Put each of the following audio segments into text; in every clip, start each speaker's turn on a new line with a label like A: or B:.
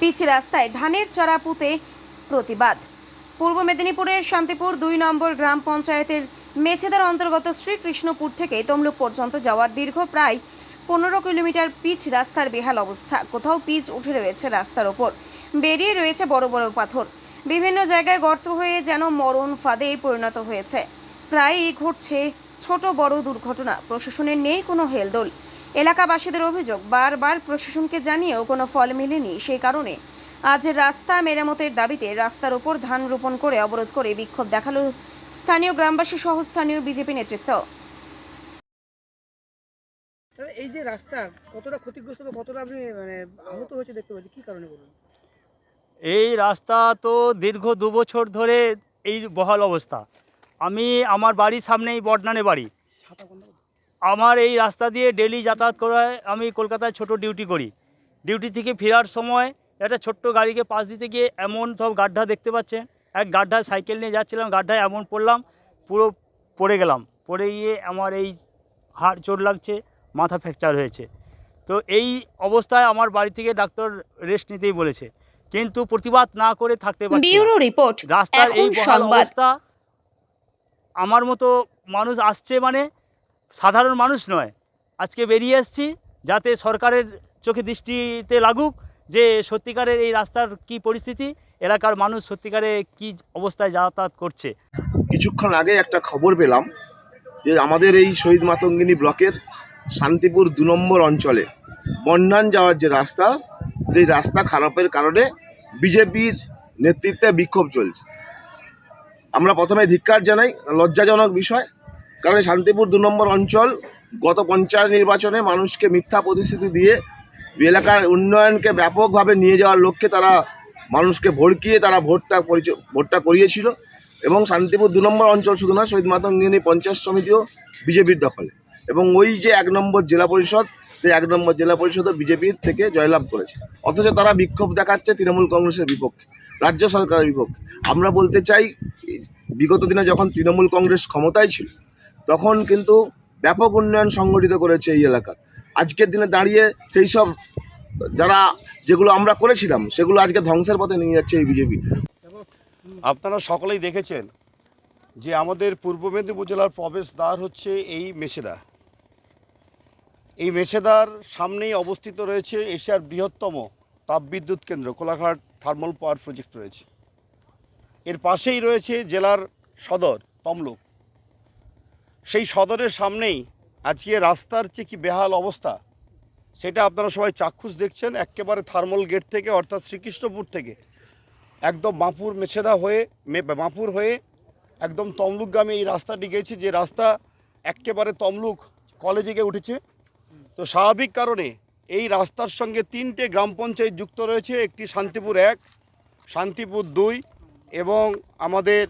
A: Pitch রাস্তায় ধানের চারা পুঁতে প্রতিবাদ। পূর্ব মেদিনীপুরের শান্তিপুর দুই নম্বর গ্রাম পঞ্চায়েতের মেছেদার অন্তর্গত শ্রীকৃষ্ণপুর থেকে তমলুক পর্যন্ত যাওয়ার দীর্ঘ প্রায় পনেরো কিলোমিটার পিচ রাস্তার বেহাল অবস্থা। কোথাও পিচ উঠে রয়েছে রাস্তার ওপর। বেরিয়ে রয়েছে বড় বড় পাথর। বিভিন্ন জায়গায় গর্ত হয়ে যেন মরণ ফাঁদে পরিণত হয়েছে। প্রায়ই ঘটছে ছোট বড় দুর্ঘটনা। প্রশাসনের নেই কোনো হেলদোল। এলাকাবাসীদের অভিযোগ বারবার প্রশাসনকে জানিয়েও কোনো ফল মেলেনি সেই কারণে। আজ রাস্তা মেরামতের দাবিতে রাস্তার ওপর ধান রোপণ করে অবরোধ করে বিক্ষোভ দেখাল স্থানীয় গ্রামবাসী সহ স্থানীয় বিজেপি নেতৃত্ব।
B: এই যে রাস্তা কতটা ক্ষতিগ্রস্ত বা কতটা আপনি মানে আহত হয়েছে দেখতে পাচ্ছি কি কারণে বলুন?
C: এই রাস্তা তো দীর্ঘ দু বছর ধরে এই বহাল অবস্থা। আমি আমার বাড়ির সামনেই বডনানে বাড়ি। আমার এই রাস্তা দিয়ে ডেলি যাতায়াত করায় আমি কলকাতায় ছোট ডিউটি করি। ডিউটি থেকে ফেরার সময় একটা ছোট্ট গাড়িকে পাশ দিতে গিয়ে এমন সব গাড্ডা দেখতে পাচ্ছেন। এক গাড্ডায় সাইকেল নিয়ে যাচ্ছিলাম গাড্ডায় এমন পড়লাম পুরো পড়ে গেলাম। পড়ে গিয়ে আমার এই হাড় চোট লাগছে মাথা ফ্র্যাকচার হয়েছে। তো এই অবস্থায় আমার বাড়ি থেকে ডাক্তার রেস্ট নিতেই বলেছে। কিন্তু প্রতিবাদ না করে থাকতে পারছি
A: ব্যুরো রিপোর্ট
C: রাস্তার এই অবস্থা আমার মতো মানুষ আসছে মানে সাধারণ মানুষ নয়। আজকে বেরিয়ে এসেছি যাতে সরকারের চোখে দৃষ্টিতে লাগুক যে সত্যিকারের এই রাস্তার কি পরিস্থিতি, এলাকার মানুষ সত্যিকারে কি অবস্থায় যাতায়াত করছে।
D: কিছুক্ষণ আগে একটা খবর পেলাম যে আমাদের এই শহীদ মাতঙ্গিনী ব্লকের শান্তিপুর দু নম্বর অঞ্চলে বন্যান যাওয়ার যে রাস্তা, সেই রাস্তা খারাপের কারণে বিজেপির নেতৃত্বে বিক্ষোভ চলছে। আমরা প্রথমে ধিক্কার জানাই, লজ্জাজনক বিষয় কারণ শান্তিপুর দু নম্বর অঞ্চল গত পঞ্চায়েত নির্বাচনে মানুষকে মিথ্যা প্রতিশ্রুতি দিয়ে এলাকার উন্নয়নকে ব্যাপকভাবে নিয়ে যাওয়ার লক্ষ্যে তারা মানুষকে ভড়কিয়ে তারা ভোটটা ভোটটা করিয়েছিল এবং শান্তিপুর দু নম্বর অঞ্চল শুধু না শহীদ মাতঙ্গিনী পঞ্চায়েত সমিতিও বিজেপির দখলে এবং ওই যে এক নম্বর জেলা পরিষদ, সেই এক নম্বর জেলা পরিষদও বিজেপির থেকে জয়লাভ করেছে। অথচ তারা বিক্ষোভ দেখাচ্ছে তৃণমূল কংগ্রেসের বিপক্ষে, রাজ্য সরকারের বিপক্ষে। আমরা বলতে চাই, বিগত দিনে যখন তৃণমূল কংগ্রেস ক্ষমতায় ছিল তখন কিন্তু ব্যাপক উন্নয়ন সংগঠিত করেছে এই এলাকার আজকের দিনে দাঁড়িয়ে সেই সব যারা যেগুলো আমরা করেছিলাম, সেগুলো আজকে ধ্বংসের পথে নিয়ে যাচ্ছে এই বিজেপি।
E: আপনারা সকলেই দেখেছেন যে আমাদের পূর্ব মেদিনীপুর জেলার প্রবেশদ্বার হচ্ছে এই মেছেদা। এই মেছেদার সামনেই অবস্থিত রয়েছে এশিয়ার বৃহত্তম তাপবিদ্যুৎ কেন্দ্র, কোলাঘাট থার্মাল পাওয়ার প্রজেক্ট রয়েছে। এর পাশেই রয়েছে জেলার সদর, তমলুক। সেই সদরের সামনেই আজকে রাস্তার যে কি বেহাল অবস্থা? সেটা আপনারা সবাই চাক্ষুষ দেখছেন একেবারে থার্মাল গেট থেকে, অর্থাৎ শ্রীকৃষ্ণপুর থেকে। একদম মাপুর মেছেদা হয়ে মাপুর হয়ে একদম তমলুকগামী এই রাস্তাটি গেছে যে রাস্তা একেবারে তমলুক কলেজে গিয়ে উঠেছে। তো স্বাভাবিক কারণে এই রাস্তার সঙ্গে তিনটে গ্রাম পঞ্চায়েত যুক্ত রয়েছে, একটি শান্তিপুর এক, শান্তিপুর দুই এবং আমাদের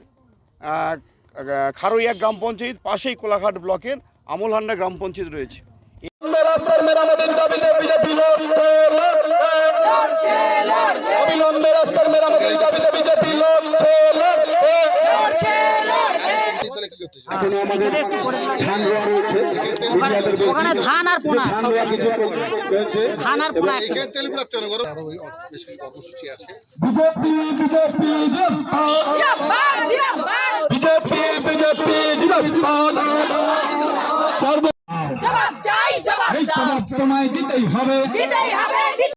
E: খারইয়া গ্রাম পঞ্চায়েত পাশেই কোলাঘাট ব্লকের আমলহান্ডা গ্রাম পঞ্চায়েত রয়েছে
F: লড়ছে অবিলম্বে রাস্তার মেরামতের দাবিতে বিজেপি লড়ছে লড়ছে
G: এখনও আমাদের ধান রোয়া রয়েছে
H: ওখানে ধান আর পোনা।
G: ধান রোয়া কিছু রয়েছে
H: ধান আর পোনা একসাথে।
F: বিজেপি বিজেপি বিজেপি বিজেপি জিন্দাবাদ সর্ব
I: জবাব চাই জবাব দাও।
F: জবাব তোমায় দিতেই হবে।
I: দিতেই হবে